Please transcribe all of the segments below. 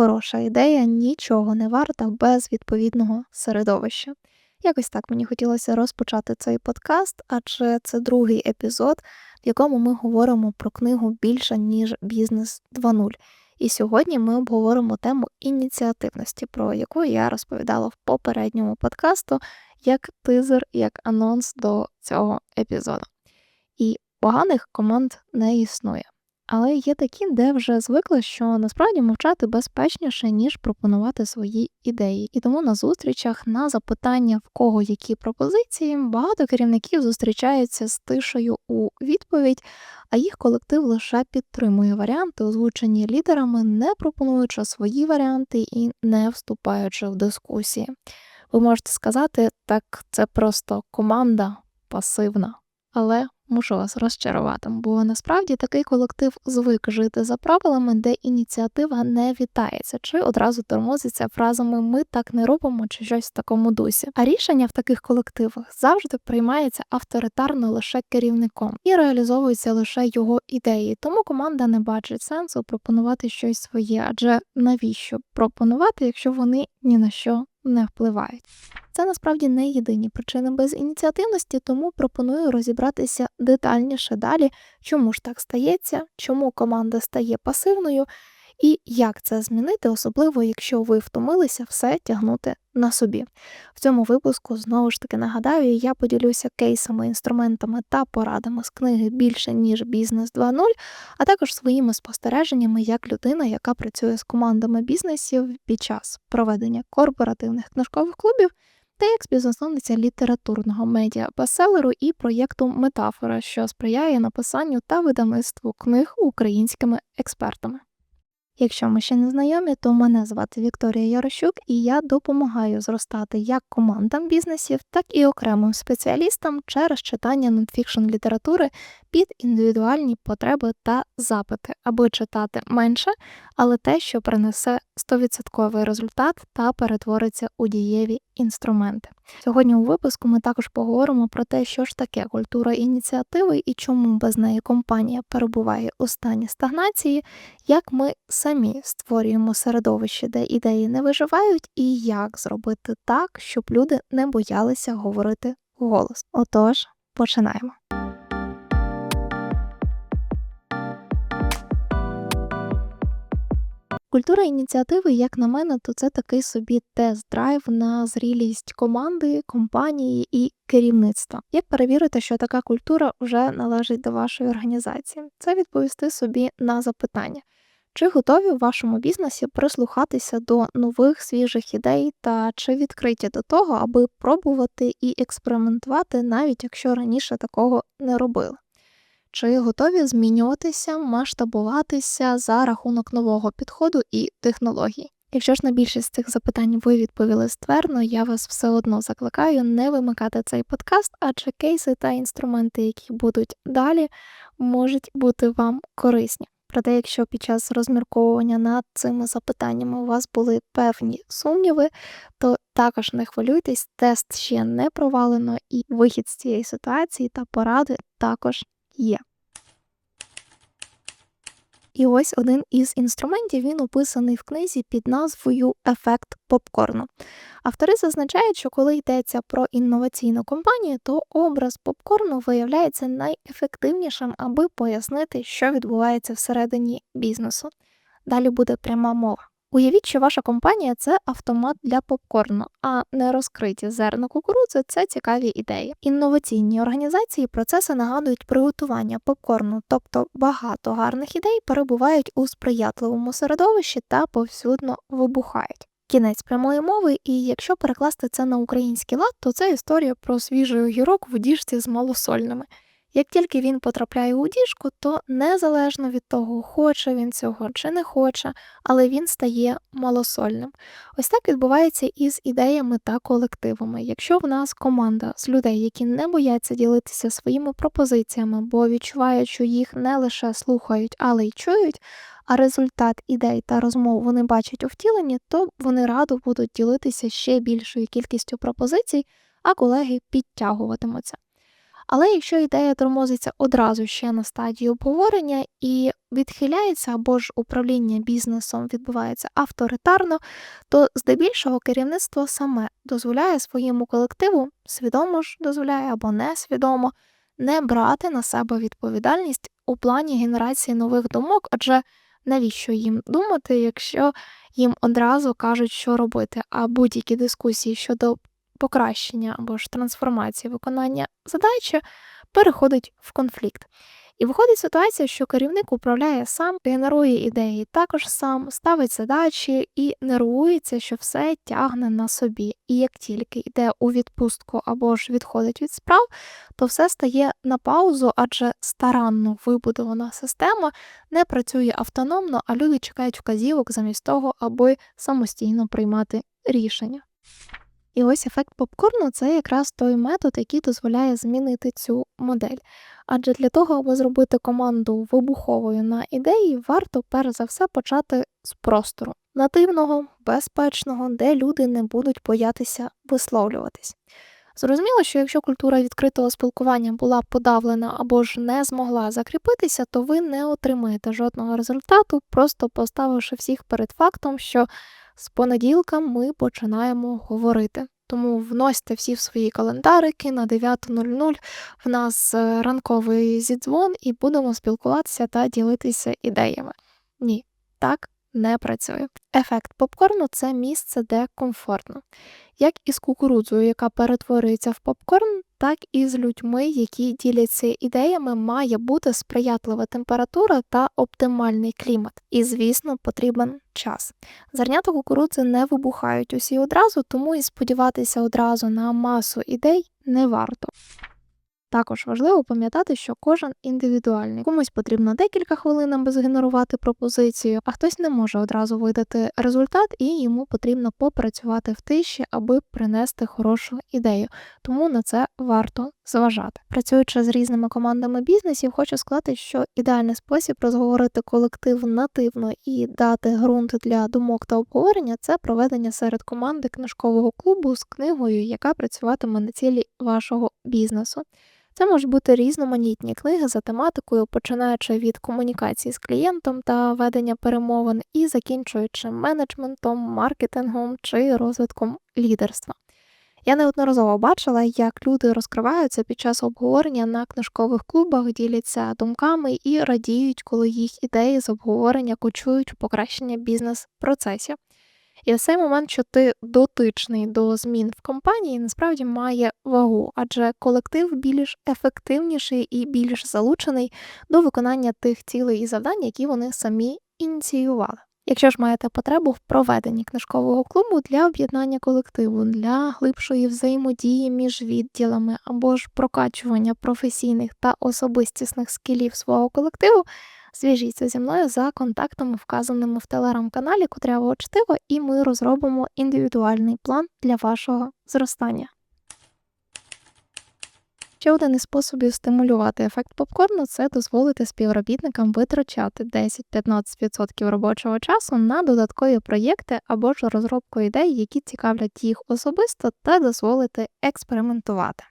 хороша ідея нічого не варта без відповідного середовища. Якось так мені хотілося розпочати цей подкаст, адже це другий епізод, в якому ми говоримо про книгу більше, ніж бізнес 2.0. І сьогодні ми обговоримо тему ініціативності, про яку я розповідала в попередньому подкасту як тизер, як анонс до цього епізоду. І поганих команд не існує. Але є такі, де вже звикли, що насправді мовчати безпечніше, ніж пропонувати свої ідеї. І тому на зустрічах на запитання, в кого які пропозиції, багато керівників зустрічаються з тишею у відповідь, а їх колектив лише підтримує варіанти, озвучені лідерами, не пропонуючи свої варіанти і не вступаючи в дискусії. Ви можете сказати, так це просто команда пасивна, але мушу вас розчарувати, бо насправді такий колектив звик жити за правилами, де ініціатива не вітається, чи одразу тормозиться фразами Ми так не робимо чи щось в такому дусі. А рішення в таких колективах завжди приймається авторитарно лише керівником і реалізовуються лише його ідеї. Тому команда не бачить сенсу пропонувати щось своє, адже навіщо пропонувати, якщо вони ні на що не впливають. Це насправді не єдині причини безініціативності, тому пропоную розібратися детальніше далі, чому ж так стається, чому команда стає пасивною і як це змінити, особливо якщо ви втомилися все тягнути на собі. В цьому випуску знову ж таки нагадаю, я поділюся кейсами, інструментами та порадами з книги більше ніж бізнес 2.0, а також своїми спостереженнями як людина, яка працює з командами бізнесів під час проведення корпоративних книжкових клубів. Та як співзасновниця літературного медіа бестселеру і проєкту Метафора, що сприяє написанню та видавництву книг українськими експертами. Якщо ми ще не знайомі, то мене звати Вікторія Ярощук і я допомагаю зростати як командам бізнесів, так і окремим спеціалістам через читання нонфікшн літератури під індивідуальні потреби та запити, аби читати менше, але те, що принесе 100% результат та перетвориться у дієві інструменти. Сьогодні у випуску ми також поговоримо про те, що ж таке культура ініціативи і чому без неї компанія перебуває у стані стагнації, як ми самі створюємо середовище, де ідеї не виживають, і як зробити так, щоб люди не боялися говорити голос. Отож, починаємо. Культура ініціативи, як на мене, то це такий собі тест-драйв на зрілість команди, компанії і керівництва. Як перевірити, що така культура вже належить до вашої організації? Це відповісти собі на запитання. Чи готові в вашому бізнесі прислухатися до нових свіжих ідей та чи відкриті до того, аби пробувати і експериментувати, навіть якщо раніше такого не робили? Чи готові змінюватися, масштабуватися за рахунок нового підходу і технологій? Якщо ж на більшість цих запитань ви відповіли ствердно, я вас все одно закликаю не вимикати цей подкаст, адже кейси та інструменти, які будуть далі, можуть бути вам корисні. Проте, якщо під час розмірковування над цими запитаннями у вас були певні сумніви, то також не хвилюйтесь, тест ще не провалено, і вихід з цієї ситуації та поради також є. І ось один із інструментів він описаний в книзі під назвою Ефект попкорну. Автори зазначають, що коли йдеться про інноваційну компанію, то образ попкорну виявляється найефективнішим, аби пояснити, що відбувається всередині бізнесу. Далі буде пряма мова. Уявіть, що ваша компанія це автомат для попкорну, а не розкриті зерна кукурудзи це цікаві ідеї. Інноваційні організації процеси нагадують приготування попкорну, тобто багато гарних ідей перебувають у сприятливому середовищі та повсюдно вибухають. Кінець прямої мови, і якщо перекласти це на український лад, то це історія про свіжий огірок в діжці з малосольними. Як тільки він потрапляє у діжку, то незалежно від того, хоче він цього чи не хоче, але він стає малосольним. Ось так відбувається і з ідеями та колективами. Якщо в нас команда з людей, які не бояться ділитися своїми пропозиціями, бо відчувають, що їх не лише слухають, але й чують. А результат ідей та розмов вони бачать у втіленні, то вони радо будуть ділитися ще більшою кількістю пропозицій, а колеги підтягуватимуться. Але якщо ідея тормозиться одразу ще на стадії обговорення і відхиляється або ж управління бізнесом відбувається авторитарно, то здебільшого керівництво саме дозволяє своєму колективу, свідомо ж дозволяє або несвідомо, не брати на себе відповідальність у плані генерації нових думок, адже навіщо їм думати, якщо їм одразу кажуть, що робити, а будь-які дискусії щодо покращення або ж трансформації виконання задачі переходить в конфлікт. І виходить ситуація, що керівник управляє сам, генерує ідеї також сам, ставить задачі і нервується, що все тягне на собі. І як тільки йде у відпустку або ж відходить від справ, то все стає на паузу, адже старанно вибудована система не працює автономно, а люди чекають вказівок замість того, аби самостійно приймати рішення. І ось ефект попкорну це якраз той метод, який дозволяє змінити цю модель. Адже для того, аби зробити команду вибуховою на ідеї, варто перш за все почати з простору нативного, безпечного, де люди не будуть боятися висловлюватись. Зрозуміло, що якщо культура відкритого спілкування була подавлена або ж не змогла закріпитися, то ви не отримаєте жодного результату, просто поставивши всіх перед фактом, що з понеділка ми починаємо говорити. Тому вносьте всі в свої календарики на 9.00 в нас е, ранковий зідзвон і будемо спілкуватися та ділитися ідеями. Ні, так не працює. Ефект попкорну це місце, де комфортно. Як із кукурудзою, яка перетворюється в попкорн, так і з людьми, які діляться ідеями, має бути сприятлива температура та оптимальний клімат. І, звісно, потрібен час. Зернята кукурудзи не вибухають усі одразу, тому і сподіватися одразу на масу ідей не варто. Також важливо пам'ятати, що кожен індивідуальний. Комусь потрібно декілька хвилин, аби згенерувати пропозицію, а хтось не може одразу видати результат, і йому потрібно попрацювати в тиші, аби принести хорошу ідею. Тому на це варто зважати. Працюючи з різними командами бізнесів, хочу сказати, що ідеальний спосіб розговорити колектив нативно і дати ґрунт для думок та обговорення це проведення серед команди книжкового клубу з книгою, яка працюватиме на цілі вашого бізнесу. Це можуть бути різноманітні книги за тематикою, починаючи від комунікації з клієнтом та ведення перемовин і закінчуючи менеджментом, маркетингом чи розвитком лідерства. Я неодноразово бачила, як люди розкриваються під час обговорення на книжкових клубах, діляться думками і радіють, коли їх ідеї з обговорення кочують у покращення бізнес-процесів. І цей момент, що ти дотичний до змін в компанії, насправді має вагу, адже колектив більш ефективніший і більш залучений до виконання тих цілей і завдань, які вони самі ініціювали. Якщо ж маєте потребу в проведенні книжкового клубу для об'єднання колективу, для глибшої взаємодії між відділами або ж прокачування професійних та особистісних скілів свого колективу, Зв'яжіться зі мною за контактами, вказаними в телеграм-каналі Кудрявого Чтиво, і ми розробимо індивідуальний план для вашого зростання. Ще один із способів стимулювати ефект попкорну це дозволити співробітникам витрачати 10-15% робочого часу на додаткові проєкти або ж розробку ідей, які цікавлять їх особисто, та дозволити експериментувати.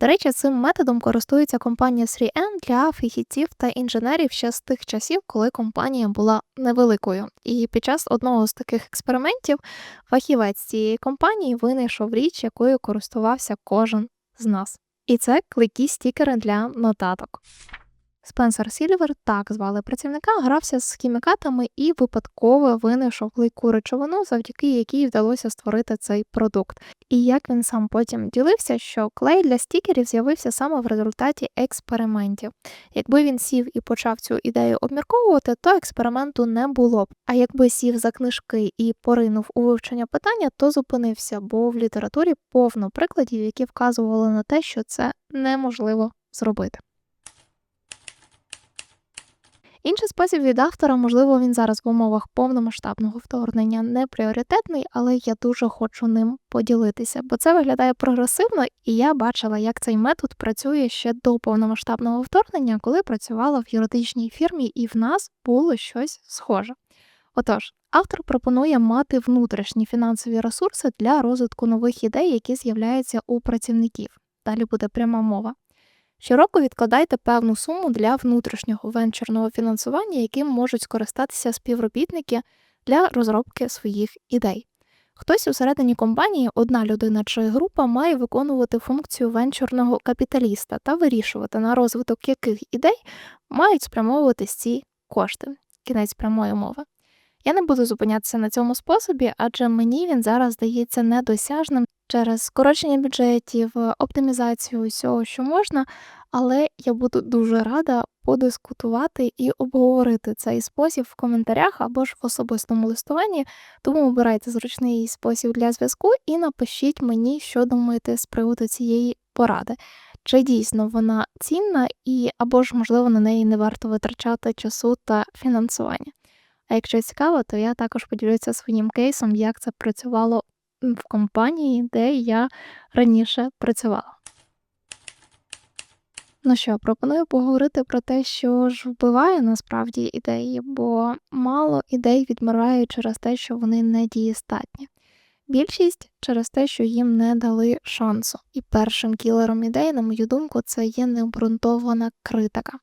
До речі, цим методом користується компанія 3M для фахівців та інженерів ще з тих часів, коли компанія була невеликою. І під час одного з таких експериментів фахівець цієї компанії винайшов річ, якою користувався кожен з нас. І це клейкі стікери для нотаток. Спенсер Сільвер, так звали працівника, грався з хімікатами і випадково винайшов клейку речовину, завдяки якій вдалося створити цей продукт. І як він сам потім ділився, що клей для стікерів з'явився саме в результаті експериментів. Якби він сів і почав цю ідею обмірковувати, то експерименту не було б. А якби сів за книжки і поринув у вивчення питання, то зупинився, бо в літературі повно прикладів, які вказували на те, що це неможливо зробити. Інший спосіб від автора, можливо, він зараз в умовах повномасштабного вторгнення не пріоритетний, але я дуже хочу ним поділитися, бо це виглядає прогресивно, і я бачила, як цей метод працює ще до повномасштабного вторгнення, коли працювала в юридичній фірмі, і в нас було щось схоже. Отож, автор пропонує мати внутрішні фінансові ресурси для розвитку нових ідей, які з'являються у працівників. Далі буде пряма мова. Щороку відкладайте певну суму для внутрішнього венчурного фінансування, яким можуть скористатися співробітники для розробки своїх ідей. Хтось усередині компанії, одна людина чи група, має виконувати функцію венчурного капіталіста та вирішувати, на розвиток яких ідей мають спрямовуватись ці кошти. Кінець прямої мови. Я не буду зупинятися на цьому способі, адже мені він зараз здається недосяжним через скорочення бюджетів, оптимізацію усього, що можна, але я буду дуже рада подискутувати і обговорити цей спосіб в коментарях або ж в особистому листуванні, тому обирайте зручний спосіб для зв'язку і напишіть мені, що думаєте з приводу цієї поради. Чи дійсно вона цінна, і або ж, можливо, на неї не варто витрачати часу та фінансування. А якщо цікаво, то я також поділюся своїм кейсом, як це працювало в компанії, де я раніше працювала. Ну що, пропоную поговорити про те, що ж вбиває насправді ідеї, бо мало ідей відмирають через те, що вони не дієстатні. Більшість через те, що їм не дали шансу. І першим кілером ідей, на мою думку, це є необґрунтована критика.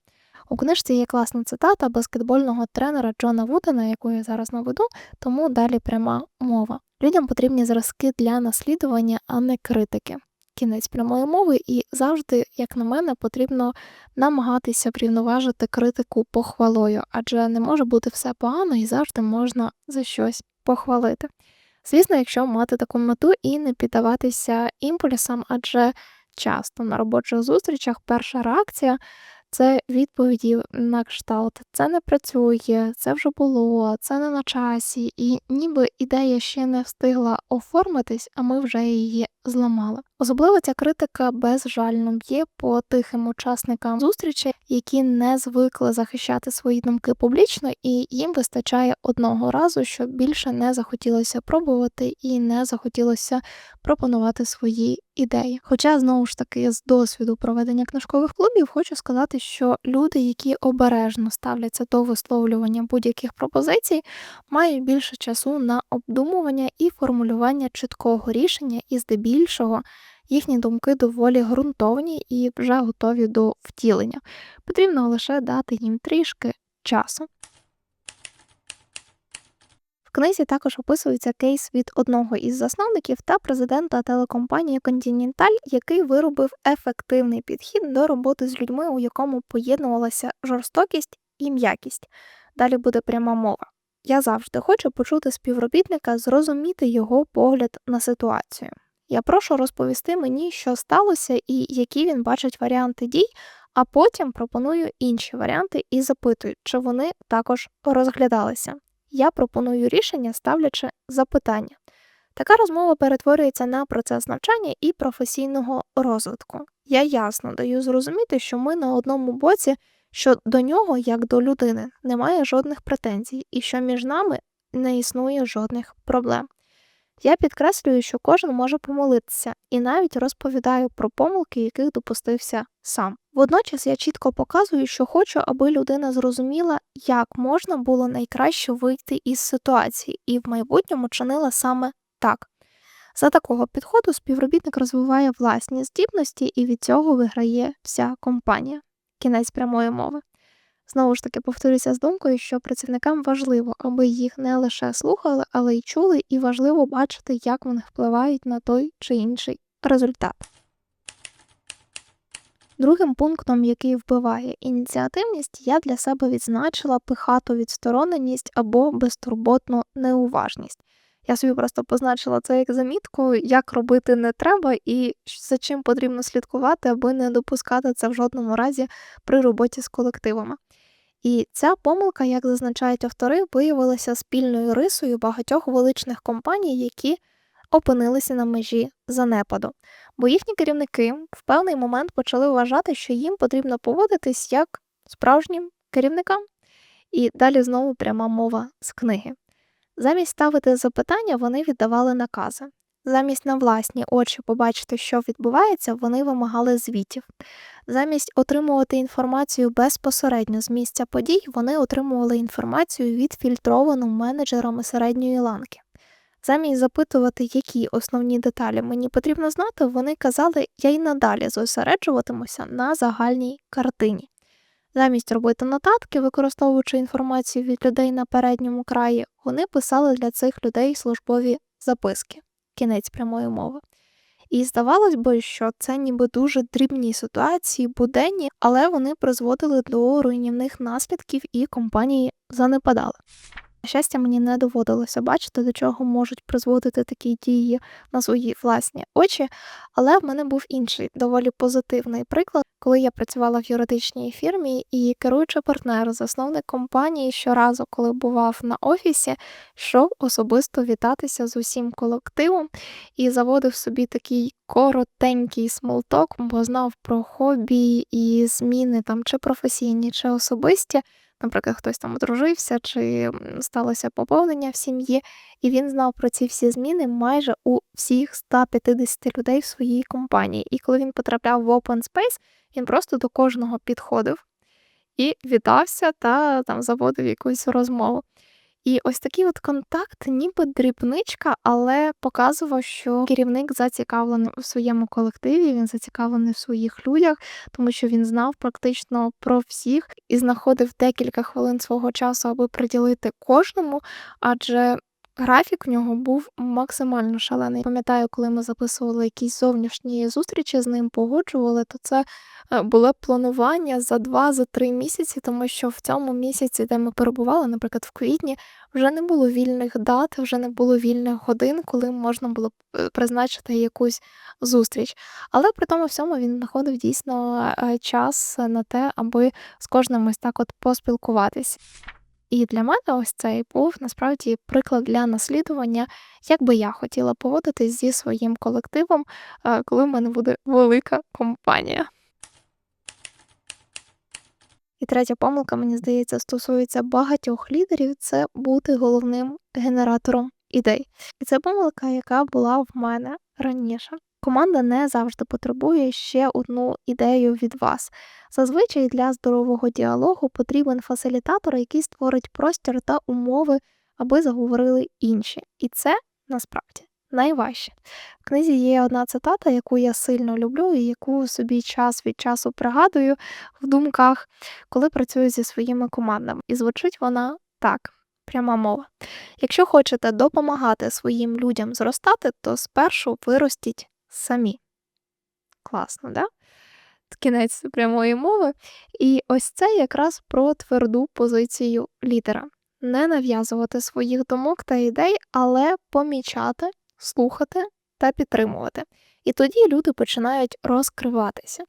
У книжці є класна цитата баскетбольного тренера Джона Вудена, яку я зараз наведу, тому далі пряма мова. Людям потрібні зразки для наслідування, а не критики. Кінець прямої мови, і завжди, як на мене, потрібно намагатися врівноважити критику похвалою, адже не може бути все погано і завжди можна за щось похвалити. Звісно, якщо мати таку мету і не піддаватися імпульсам, адже часто на робочих зустрічах перша реакція це відповіді на кшталт, це не працює, це вже було, це не на часі, і ніби ідея ще не встигла оформитись, а ми вже її зламали. Особливо ця критика безжально б'є по тихим учасникам зустрічі, які не звикли захищати свої думки публічно, і їм вистачає одного разу, щоб більше не захотілося пробувати і не захотілося пропонувати свої ідеї. Хоча, знову ж таки, з досвіду проведення книжкових клубів хочу сказати, що люди, які обережно ставляться до висловлювання будь-яких пропозицій, мають більше часу на обдумування і формулювання чіткого рішення і здебільшого їхні думки доволі ґрунтовні і вже готові до втілення. Потрібно лише дати їм трішки часу. В книзі також описується кейс від одного із засновників та президента телекомпанії Continental, який виробив ефективний підхід до роботи з людьми, у якому поєднувалася жорстокість і м'якість. Далі буде пряма мова. Я завжди хочу почути співробітника, зрозуміти його погляд на ситуацію. Я прошу розповісти мені, що сталося і які він бачить варіанти дій, а потім пропоную інші варіанти і запитую, чи вони також розглядалися. Я пропоную рішення, ставлячи запитання. Така розмова перетворюється на процес навчання і професійного розвитку. Я ясно даю зрозуміти, що ми на одному боці, що до нього, як до людини, немає жодних претензій, і що між нами не існує жодних проблем. Я підкреслюю, що кожен може помолитися, і навіть розповідаю про помилки, яких допустився сам. Водночас я чітко показую, що хочу, аби людина зрозуміла, як можна було найкраще вийти із ситуації, і в майбутньому чинила саме так. За такого підходу співробітник розвиває власні здібності, і від цього виграє вся компанія. Кінець прямої мови. Знову ж таки, повторюся з думкою, що працівникам важливо, аби їх не лише слухали, але й чули, і важливо бачити, як вони впливають на той чи інший результат. Другим пунктом, який вбиває ініціативність, я для себе відзначила пихату відстороненість або безтурботну неуважність. Я собі просто позначила це як замітку, як робити не треба і за чим потрібно слідкувати, аби не допускати це в жодному разі при роботі з колективами. І ця помилка, як зазначають автори, виявилася спільною рисою багатьох величних компаній, які опинилися на межі занепаду. Бо їхні керівники в певний момент почали вважати, що їм потрібно поводитись як справжнім керівникам. І далі знову пряма мова з книги. Замість ставити запитання, вони віддавали накази. Замість на власні очі побачити, що відбувається, вони вимагали звітів. Замість отримувати інформацію безпосередньо з місця подій, вони отримували інформацію відфільтровану менеджерами середньої ланки. Замість запитувати, які основні деталі мені потрібно знати, вони казали, я й надалі зосереджуватимуся на загальній картині. Замість робити нотатки, використовуючи інформацію від людей на передньому краї, вони писали для цих людей службові записки, кінець прямої мови. І здавалось би, що це ніби дуже дрібні ситуації, буденні, але вони призводили до руйнівних наслідків і компанії занепадали. На щастя, мені не доводилося бачити, до чого можуть призводити такі дії на свої власні очі, але в мене був інший доволі позитивний приклад, коли я працювала в юридичній фірмі і керуючий партнер, засновник компанії, щоразу, коли бував на офісі, йшов особисто вітатися з усім колективом і заводив собі такий коротенький смолток, бо знав про хобі і зміни там чи професійні, чи особисті наприклад, хтось там одружився чи сталося поповнення в сім'ї, і він знав про ці всі зміни майже у всіх 150 людей в своїй компанії. І коли він потрапляв в open space, він просто до кожного підходив і вітався та там заводив якусь розмову. І ось такий от контакт, ніби дрібничка, але показував, що керівник зацікавлений у своєму колективі, він зацікавлений в своїх людях, тому що він знав практично про всіх і знаходив декілька хвилин свого часу, аби приділити кожному, адже Графік в нього був максимально шалений. Пам'ятаю, коли ми записували якісь зовнішні зустрічі з ним, погоджували, то це е, було планування за два-за три місяці, тому що в цьому місяці, де ми перебували, наприклад, в квітні, вже не було вільних дат, вже не було вільних годин, коли можна було е, призначити якусь зустріч. Але при тому всьому він знаходив дійсно е, час на те, аби з кожним ось так от поспілкуватись. І для мене ось цей був насправді приклад для наслідування, як би я хотіла поводитись зі своїм колективом, е, коли в мене буде велика компанія. І третя помилка, мені здається, стосується багатьох лідерів це бути головним генератором ідей. І це помилка, яка була в мене раніше. Команда не завжди потребує ще одну ідею від вас. Зазвичай для здорового діалогу потрібен фасилітатор, який створить простір та умови, аби заговорили інші. І це насправді найважче. В книзі є одна цитата, яку я сильно люблю, і яку собі час від часу пригадую в думках, коли працюю зі своїми командами. І звучить вона так. Пряма мова. Якщо хочете допомагати своїм людям зростати, то спершу виростіть самі. Класно, да? Кінець прямої мови. І ось це якраз про тверду позицію лідера. Не нав'язувати своїх думок та ідей, але помічати, слухати та підтримувати. І тоді люди починають розкриватися.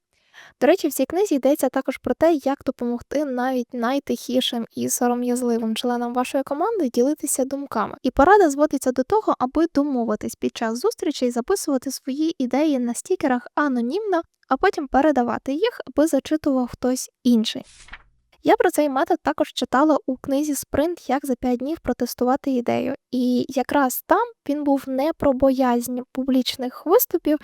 До речі, в цій книзі йдеться також про те, як допомогти навіть найтихішим і сором'язливим членам вашої команди ділитися думками. І порада зводиться до того, аби домовитись під час зустрічей записувати свої ідеї на стікерах анонімно, а потім передавати їх, аби зачитував хтось інший. Я про цей метод також читала у книзі Спринт, як за 5 днів протестувати ідею. І якраз там він був не про боязнь публічних виступів,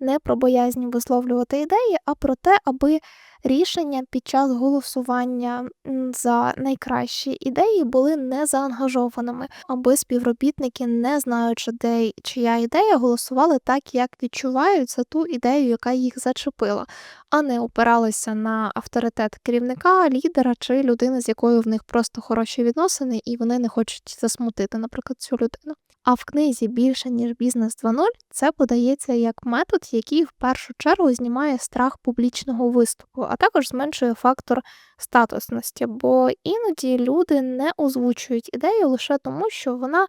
не про боязнь висловлювати ідеї, а про те, аби рішення під час голосування за найкращі ідеї були не заангажованими, аби співробітники, не знаючи, де чия ідея, голосували так, як відчувають за ту ідею, яка їх зачепила, а не опиралися на авторитет керівника, лідера чи людини, з якою в них просто хороші відносини, і вони не хочуть засмутити, наприклад, цю людину. А в книзі більше ніж бізнес 2.0 це подається як метод, який в першу чергу знімає страх публічного виступу, а також зменшує фактор статусності, бо іноді люди не озвучують ідею лише тому, що вона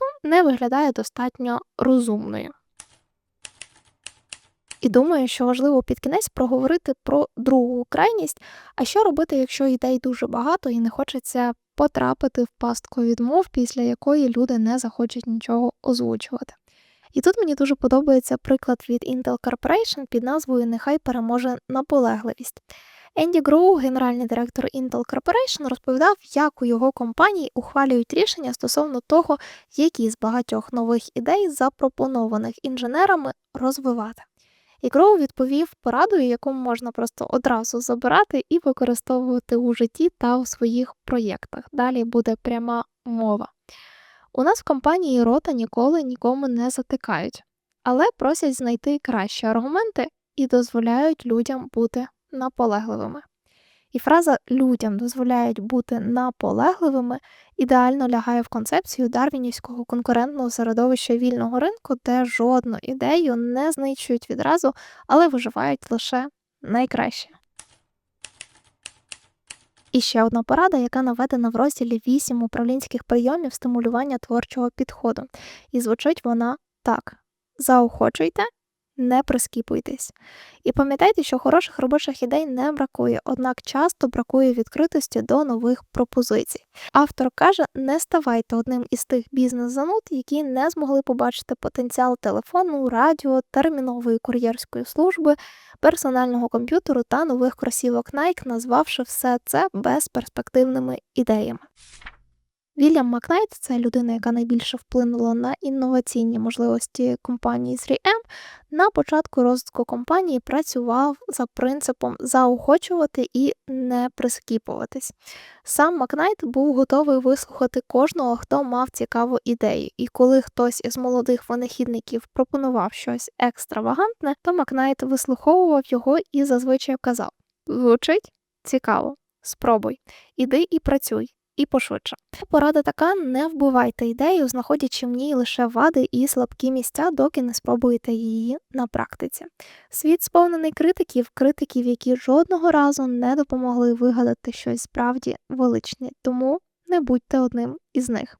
ну, не виглядає достатньо розумною. І думаю, що важливо під кінець проговорити про другу крайність. А що робити, якщо ідей дуже багато і не хочеться потрапити в пастку відмов, після якої люди не захочуть нічого озвучувати. І тут мені дуже подобається приклад від Intel Corporation під назвою Нехай переможе наполегливість. Енді Гроу, генеральний директор Intel Corporation, розповідав, як у його компанії ухвалюють рішення стосовно того, які з багатьох нових ідей, запропонованих інженерами, розвивати. І Гроу відповів порадою, яку можна просто одразу забирати і використовувати у житті та у своїх проєктах. Далі буде пряма мова. У нас в компанії рота ніколи нікому не затикають, але просять знайти кращі аргументи і дозволяють людям бути наполегливими. І фраза людям дозволяють бути наполегливими ідеально лягає в концепцію дарвінівського конкурентного середовища вільного ринку, де жодну ідею не знищують відразу, але виживають лише найкраще. І ще одна порада, яка наведена в розділі 8 управлінських прийомів стимулювання творчого підходу. І звучить вона так: заохочуйте, не прискіпуйтесь. І пам'ятайте, що хороших робочих ідей не бракує, однак часто бракує відкритості до нових пропозицій. Автор каже: не ставайте одним із тих бізнес-зануд, які не змогли побачити потенціал телефону, радіо, термінової кур'єрської служби, персонального комп'ютеру та нових кросівок Nike, назвавши все це безперспективними ідеями. Вільям Макнайт це людина, яка найбільше вплинула на інноваційні можливості компанії 3M. На початку розвитку компанії працював за принципом заохочувати і не прискіпуватись. Сам Макнайт був готовий вислухати кожного, хто мав цікаву ідею, і коли хтось із молодих винахідників пропонував щось екстравагантне, то Макнайт вислуховував його і зазвичай казав: звучить цікаво, спробуй, іди і працюй і пошвидше. Порада така: не вбивайте ідею, знаходячи в ній лише вади і слабкі місця, доки не спробуєте її на практиці. Світ сповнений критиків, критиків, які жодного разу не допомогли вигадати щось справді величне, тому не будьте одним із них.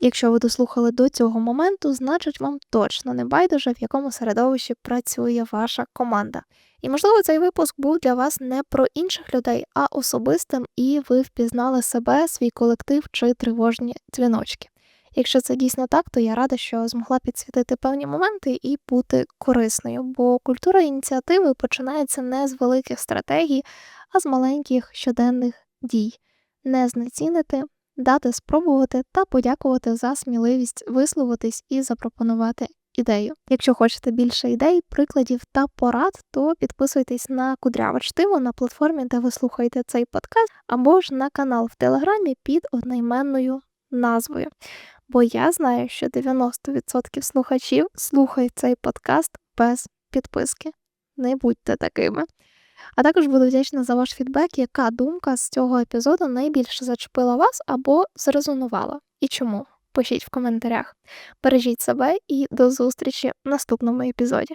Якщо ви дослухали до цього моменту, значить вам точно не байдуже, в якому середовищі працює ваша команда. І, можливо, цей випуск був для вас не про інших людей, а особистим, і ви впізнали себе, свій колектив чи тривожні дзвіночки. Якщо це дійсно так, то я рада, що змогла підсвітити певні моменти і бути корисною, бо культура ініціативи починається не з великих стратегій, а з маленьких щоденних дій. Не знецінити, дати спробувати та подякувати за сміливість висловитись і запропонувати ідею. Якщо хочете більше ідей, прикладів та порад, то підписуйтесь на Кудряве чтиво на платформі, де ви слухаєте цей подкаст, або ж на канал в Телеграмі під одноіменною назвою. Бо я знаю, що 90% слухачів слухають цей подкаст без підписки. Не будьте такими. А також буду вдячна за ваш фідбек, яка думка з цього епізоду найбільше зачепила вас або зрезонувала, і чому. Пишіть в коментарях. Бережіть себе і до зустрічі в наступному епізоді.